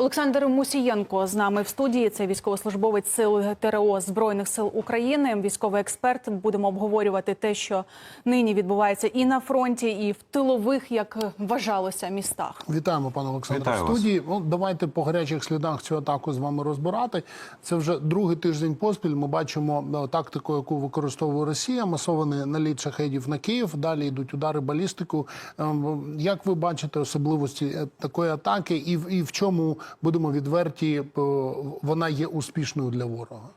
Олександр Мусієнко з нами в студії. Це військовослужбовець сил ТРО Збройних сил України, військовий експерт. Будемо обговорювати те, що нині відбувається і на фронті, і в тилових, як вважалося, містах. Вітаємо, пане Олександре. Вітаю в студії. Ну, давайте по гарячих слідах цю атаку з вами розбирати. Це вже другий тиждень поспіль. Ми бачимо е, тактику, яку використовує Росія. Масований наліт шахедів на Київ. Далі йдуть удари балістику. Ем, Як ви бачите особливості е, такої атаки, і в і в чому будемо відверті, вона є успішною для ворога?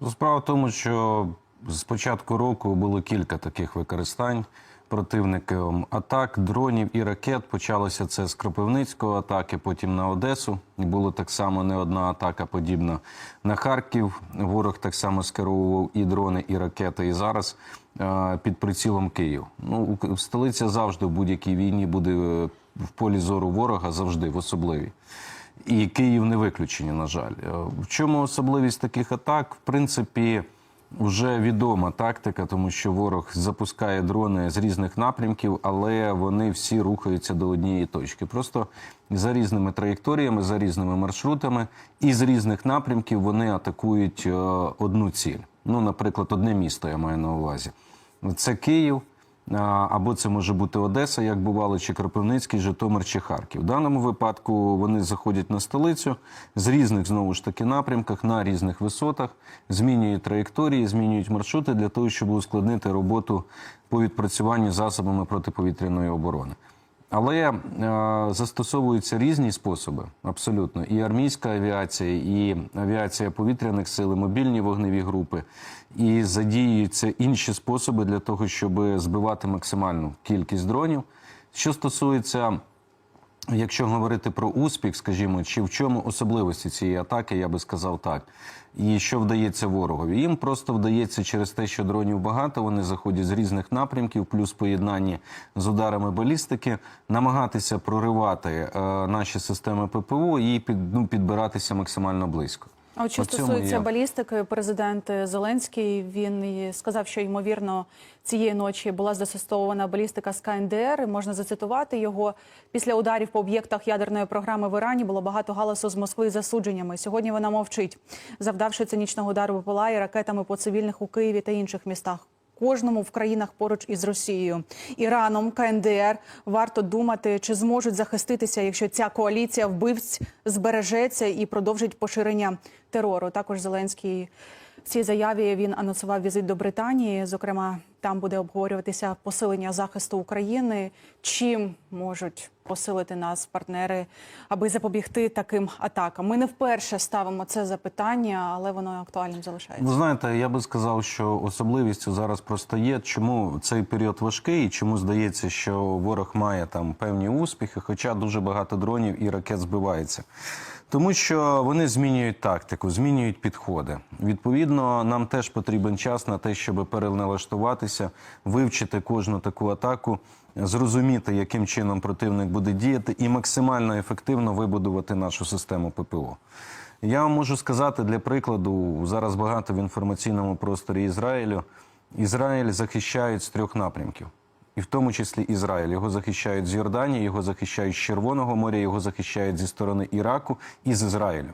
Ну, Справа в тому, що з початку року було кілька таких використань противником атак, дронів і ракет. Почалося це з Кропивницького атаки, потім на Одесу. Було так само не одна атака подібна на Харків. Ворог так само скеровував і дрони, і ракети. І зараз е, під прицілом Київ. Ну, столиця завжди в будь-якій війні буде е, в полі зору ворога, завжди в особливій. І Київ не виключення, на жаль. Е, В чому особливість таких атак? В принципі, вже відома тактика, тому що ворог запускає дрони з різних напрямків, але вони всі рухаються до однієї точки. Просто за різними траєкторіями, за різними маршрутами, і з різних напрямків вони атакують е, одну ціль. Ну, наприклад, одне місто я маю на увазі. Це Київ. Або це може бути Одеса, як бувало, чи Кропивницький, Житомир чи Харків. В даному випадку вони заходять на столицю з різних знову ж таки напрямках на різних висотах, змінюють траєкторії, змінюють маршрути для того, щоб ускладнити роботу по відпрацюванню засобами протиповітряної оборони. Але е, застосовуються різні способи, абсолютно. І армійська авіація, і авіація повітряних сил, і мобільні вогневі групи, і задіюються інші способи для того, щоб збивати максимальну кількість дронів. Що стосується Якщо говорити про успіх, скажімо, чи в чому особливості цієї атаки, я би сказав так. І що вдається ворогові? Їм просто вдається через те, що дронів багато, вони заходять з різних напрямків, плюс поєднання з ударами балістики, намагатися проривати е, наші системи ППО і під, ну, підбиратися максимально близько. А от що стосується я- балістики, президент Зеленський він сказав, що ймовірно цієї ночі була застосована балістика з КНДР. Можна зацитувати його після ударів по об'єктах ядерної програми в Ірані. Було багато галасу з Москви засудженнями. Сьогодні вона мовчить, завдавши цинічного удару БПЛА і ракетами по цивільних у Києві та інших містах. Кожному в країнах поруч із Росією, Іраном, КНДР варто думати, чи зможуть захиститися, якщо ця коаліція вбивць збережеться і продовжить поширення терору. Також Зеленський в цій заяві він анонсував візит до Британії. Зокрема, там буде обговорюватися посилення захисту України. Чим можуть посилити нас партнери, аби запобігти таким атакам? Ми не вперше ставимо це запитання, але воно актуальним залишається. Ви знаєте, я би сказав, що особливістю зараз просто є, чому цей період важкий, і чому здається, що ворог має там певні успіхи, хоча дуже багато дронів і ракет збивається. Тому що вони змінюють тактику, змінюють підходи. Відповідно, нам теж потрібен час на те, щоб переналаштуватися, вивчити кожну таку атаку, зрозуміти, яким чином противник буде діяти, і максимально ефективно вибудувати нашу систему ППО. Я вам можу сказати для прикладу, зараз багато в інформаційному просторі Ізраїлю. Ізраїль захищають з трьох напрямків, і в тому числі Ізраїль. Його захищають з Йорданії, його захищають з Червоного моря, його захищають зі сторони Іраку і з Ізраїлю.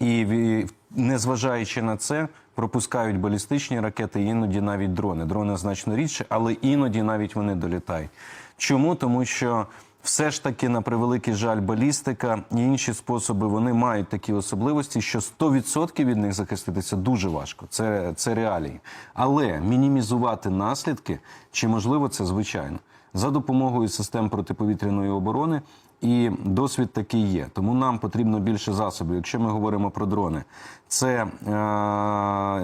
І незважаючи на це, пропускають балістичні ракети, іноді навіть дрони. Дрони значно рідше, але іноді навіть вони долітають. Чому? Тому що все ж таки, на превеликий жаль, балістика і інші способи вони мають такі особливості, що 100% від них захиститися дуже важко. Це, це реалії. Але мінімізувати наслідки, чи можливо це звичайно, за допомогою систем протиповітряної оборони. І досвід такий є. Тому нам потрібно більше засобів. Якщо ми говоримо про дрони, це е,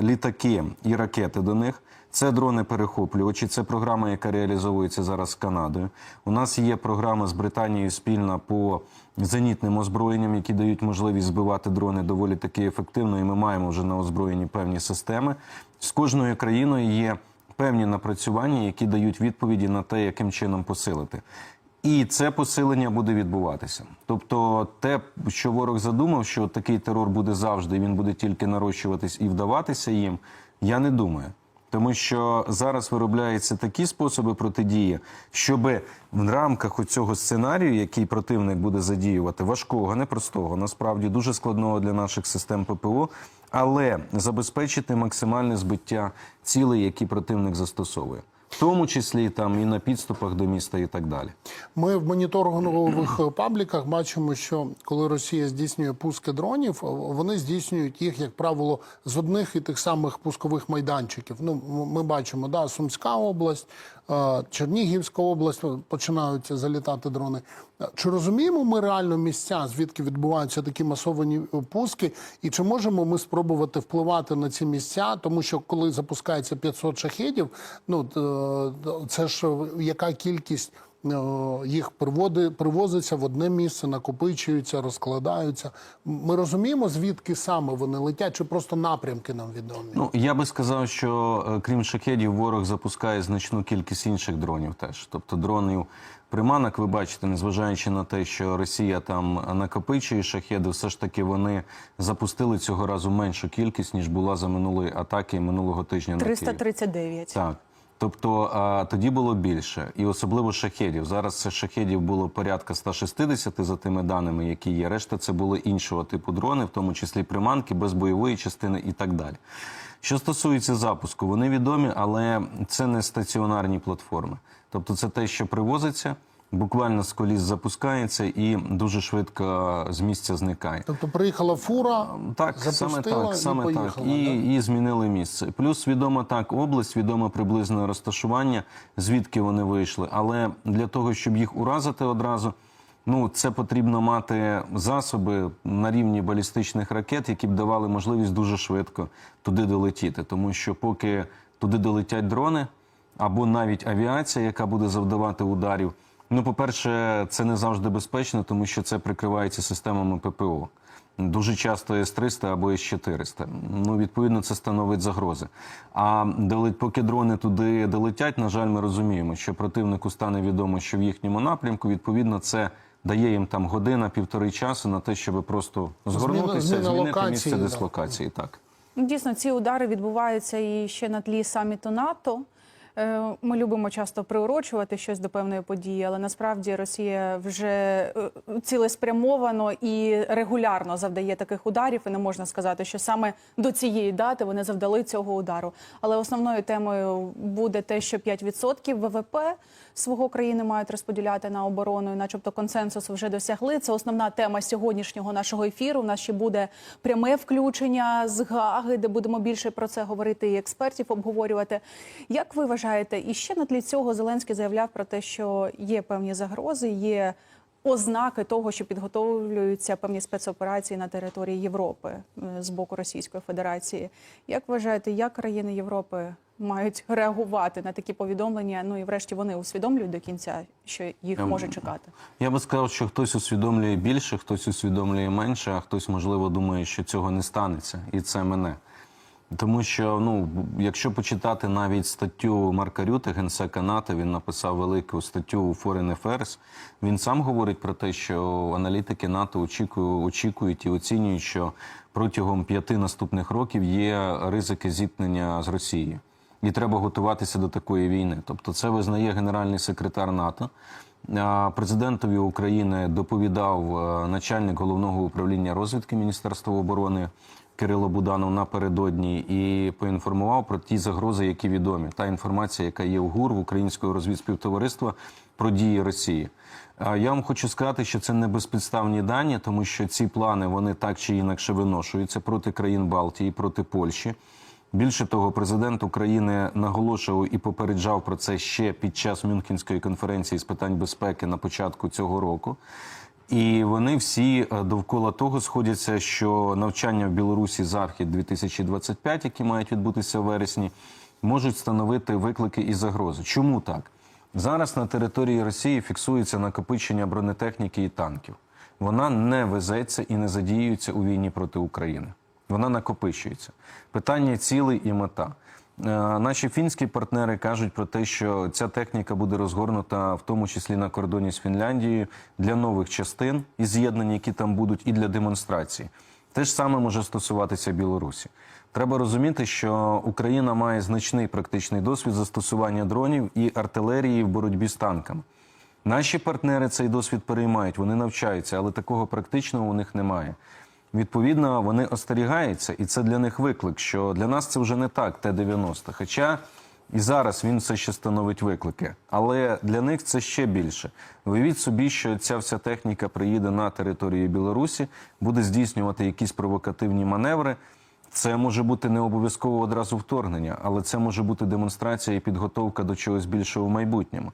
літаки і ракети до них. Це дрони перехоплювачі, це програма, яка реалізовується зараз з Канадою. У нас є програма з Британією спільна по зенітним озброєнням, які дають можливість збивати дрони доволі таки ефективно. І ми маємо вже на озброєнні певні системи. З кожною країною є певні напрацювання, які дають відповіді на те, яким чином посилити. І це посилення буде відбуватися. Тобто, те, що ворог задумав, що такий терор буде завжди, він буде тільки нарощуватись і вдаватися їм. Я не думаю. Тому що зараз виробляються такі способи протидії, щоб в рамках цього сценарію, який противник буде задіювати, важкого, непростого, насправді дуже складного для наших систем ППО, але забезпечити максимальне збиття цілей, які противник застосовує, в тому числі там і на підступах до міста, і так далі. Ми в моніторингових пабліках бачимо, що коли Росія здійснює пуски дронів, вони здійснюють їх, як правило, з одних і тих самих пускових майданчиків. Ну, ми бачимо, да, Сумська область, е, Чернігівська область починаються починають залітати дрони. Чи розуміємо ми реально місця, звідки відбуваються такі масовані пуски, і чи можемо ми спробувати впливати на ці місця? Тому що коли запускається 500 шахедів, ну е, це ж яка кількість е, їх приводи, привозиться в одне місце, накопичуються, розкладаються. Ми розуміємо, звідки саме вони летять, чи просто напрямки нам відомі? Ну я би сказав, що е, крім шахедів, ворог запускає значну кількість інших дронів. Теж тобто дронів приманок, ви бачите, незважаючи на те, що Росія там накопичує шахеди, все ж таки вони запустили цього разу меншу кількість ніж була за минулої атаки минулого тижня. на Київ. 339. Так. Тобто тоді було більше, і особливо шахедів. Зараз шахедів було порядка 160 за тими даними, які є. Решта це були іншого типу дрони, в тому числі приманки, без бойової частини і так далі. Що стосується запуску, вони відомі, але це не стаціонарні платформи. Тобто, це те, що привозиться, буквально з коліс запускається і дуже швидко з місця зникає. Тобто приїхала фура, Так, саме так, саме і поїхала. так. І, да? і змінили місце. Плюс відомо так область, відомо приблизне розташування, звідки вони вийшли. Але для того, щоб їх уразити одразу, ну це потрібно мати засоби на рівні балістичних ракет, які б давали можливість дуже швидко туди долетіти. Тому що поки туди долетять дрони або навіть авіація, яка буде завдавати ударів. Ну, по-перше, це не завжди безпечно, тому що це прикривається системами ППО. Дуже часто С-300 або С-400. Ну, відповідно, це становить загрози. А поки дрони туди долетять, на жаль, ми розуміємо, що противнику стане відомо, що в їхньому напрямку, відповідно, це дає їм там година, півтори часу на те, щоб просто згорнутися, зміна змінити локації, місце да. дислокації. Так. Дійсно, ці удари відбуваються і ще на тлі саміту НАТО. Е, Ми любимо часто приурочувати щось до певної події, але насправді Росія вже е, цілеспрямовано і регулярно завдає таких ударів. І не можна сказати, що саме до цієї дати вони завдали цього удару. Але основною темою буде те, що 5% ВВП свого країни мають розподіляти на оборону, і начебто консенсус вже досягли. Це основна тема сьогоднішнього нашого ефіру. У нас ще буде пряме включення з Гаги, де будемо більше про це говорити і експертів обговорювати. Як ви вважаєте, і ще на тлі цього Зеленський заявляв про те, що є певні загрози, є ознаки того, що підготовлюються певні спецоперації на території Європи е, з боку Російської Федерації. Як вважаєте, як країни Європи мають реагувати на такі повідомлення? Ну і врешті вони усвідомлюють до кінця, що їх Ем, може чекати. Я би сказав, що хтось усвідомлює більше, хтось усвідомлює менше, а хтось, можливо, думає, що цього не станеться, і це мене. Тому що, ну, якщо почитати навіть статтю Марка Рюте, генсека НАТО, він написав велику статтю у Foreign Affairs, Він сам говорить про те, що аналітики НАТО очікують, очікують і оцінюють, що протягом п'яти наступних років є ризики зіткнення з Росією. І треба готуватися до такої війни. Тобто, це визнає генеральний секретар НАТО. Президентові України доповідав е, начальник головного управління розвідки Міністерства оборони Кирило Буданов напередодні і поінформував про ті загрози, які відомі. Та інформація, яка є у ГУР в Українського розвідспівтовариства про дії Росії. Я вам хочу сказати, що це не безпідставні дані, тому що ці плани вони так чи інакше виношуються проти країн Балтії, проти Польщі. Більше того, президент України наголошував і попереджав про це ще під час Мюнхенської конференції з питань безпеки на початку цього року. І вони всі е, довкола того сходяться, що навчання в Білорусі Захід 2025, які мають відбутися в вересні, можуть становити виклики і загрози. Чому так? Зараз на території Росії фіксується накопичення бронетехніки і танків. Вона не везеться і не задіюється у війні проти України. Вона накопичується. Питання цілей і мета. Е, Наші фінські партнери кажуть про те, що ця техніка буде розгорнута в тому числі на кордоні з Фінляндією для нових частин і з'єднань, які там будуть, і для демонстрації. Те ж саме може стосуватися Білорусі. Треба розуміти, що Україна має значний практичний досвід застосування дронів і артилерії в боротьбі з танками. Наші партнери цей досвід переймають, вони навчаються, але такого практичного у них немає. Відповідно, вони остерігаються, і це для них виклик, що для нас це вже не так, Т-90. Хоча і зараз він все ще становить виклики. Але для них це ще більше. Уявіть собі, що ця вся техніка приїде на територію Білорусі, буде здійснювати якісь провокативні маневри. Це може бути не обов'язково одразу вторгнення, але це може бути демонстрація і підготовка до чогось більшого в майбутньому.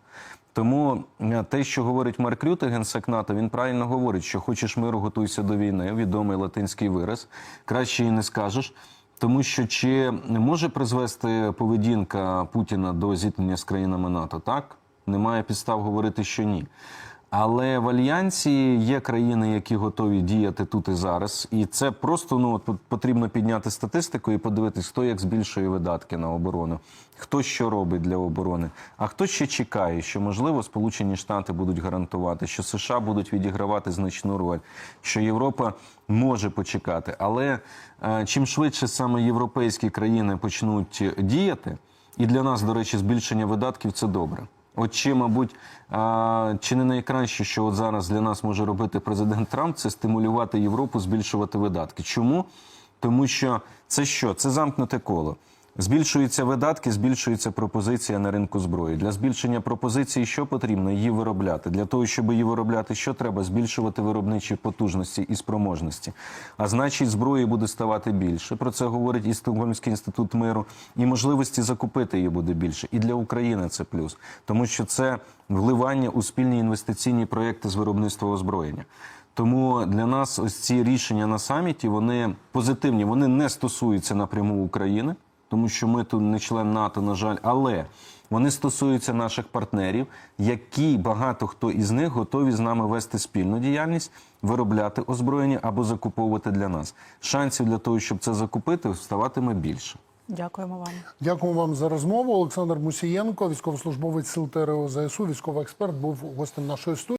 Тому е, те, що говорить Марк Рюте, генсек НАТО, він правильно говорить, що хочеш миру, готуйся до війни. Відомий латинський вираз. Краще і не скажеш. Тому що чи не може призвести поведінка Путіна до зіткнення з країнами НАТО? Так немає підстав говорити, що ні. Але в альянсі є країни, які готові діяти тут і зараз, і це просто ну от потрібно підняти статистику і подивитись, хто як збільшує видатки на оборону, хто що робить для оборони, а хто ще чекає, що можливо Сполучені Штати будуть гарантувати, що США будуть відігравати значну роль, що Європа може почекати. Але е, чим швидше саме європейські країни почнуть діяти, і для нас, до речі, збільшення видатків це добре. От чи, мабуть, а, чи не найкраще, що от зараз для нас може робити президент Трамп, це стимулювати Європу, збільшувати видатки. Чому? Тому що це що? Це замкнуте коло. Збільшуються видатки, збільшується пропозиція на ринку зброї. Для збільшення пропозиції що потрібно? Її виробляти. Для того, щоб її виробляти, що треба? Збільшувати виробничі потужності і спроможності. А значить, зброї буде ставати більше. Про це говорить і Стокгольмський інститут миру. І можливості закупити її буде більше. І для України це плюс, тому що це вливання у спільні інвестиційні проекти з виробництва озброєння. Тому для нас ось ці рішення на саміті вони позитивні. Вони не стосуються напряму України тому що ми тут не член НАТО, на жаль, але вони стосуються наших партнерів, які багато хто із них готові з нами вести спільну діяльність, виробляти озброєння або закуповувати для нас. Шансів для того, щоб це закупити, ставатиме більше. Дякуємо вам. Дякуємо вам за розмову. Олександр Мусієнко, військовослужбовець сил ТРО ЗСУ, військовий експерт, був гостем нашої студії.